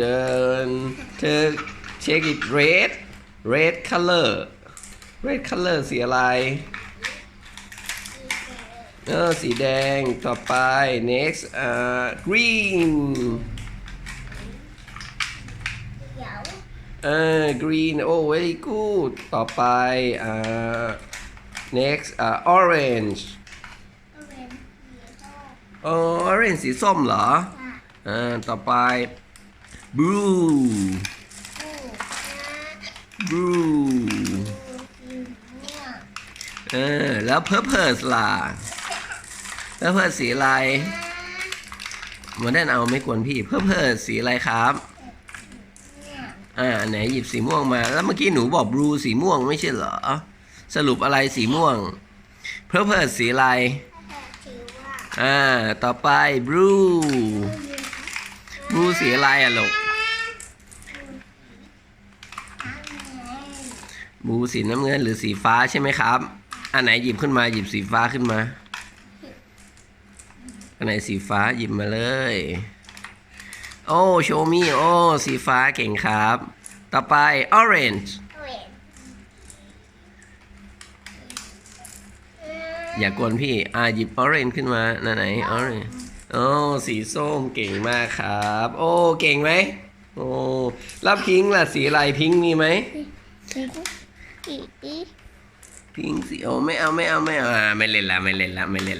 เดินเธอเช็ค it red red color red color สีอะไร เออ สีแดงต่อไป next อ่า green เขียวเออ green โอ้ very good ต่อไปอ่า next อ่า orange ก็เป็นสีส้มอ๋อ orange สีส้มเหรอค่ะอ่า ต่อไป blue blue สีม่วเออ แล้ว purple ล่ะ purple สีอะไรหมดแน่นเอาไม่กวนพี่ purple สีอะไรครับ อ่า ไหนหยิบสีม่วงมา แล้วเมื่อกี้หนูบอกบลูสีม่วงไม่ใช่เหรอ สรุปอะไรสีม่วงเพอร์เพอสีอะไรอ่า ต่อไปบลูบลูสีอะไรอะลูก บลูสีน้ำเงินหรือสีฟ้าใช่ไหมครับ อันไหนหยิบขึ้นมาหยิบสีฟ้าขึ้นมา อันไหนสีฟ้าหยิบมาเลย โอ้โชมี่โอ้สีฟ้าเก่งครับ ต่อไป orange อย่ากวนพี่ อ่าหยิบ orange ขึ้นมานั่นไหน orange โอ้สีส้มเก่งมากครับ โอ้เก่งไหมโอ้แล้วพิงค์ล่ะสีอะไรพิงค์มีไหมอีอี พิงค์สีโอไม่เอาไม่เอาไม่เอาอ่าไม่เล่นละไม่เล่นละไม่เล่น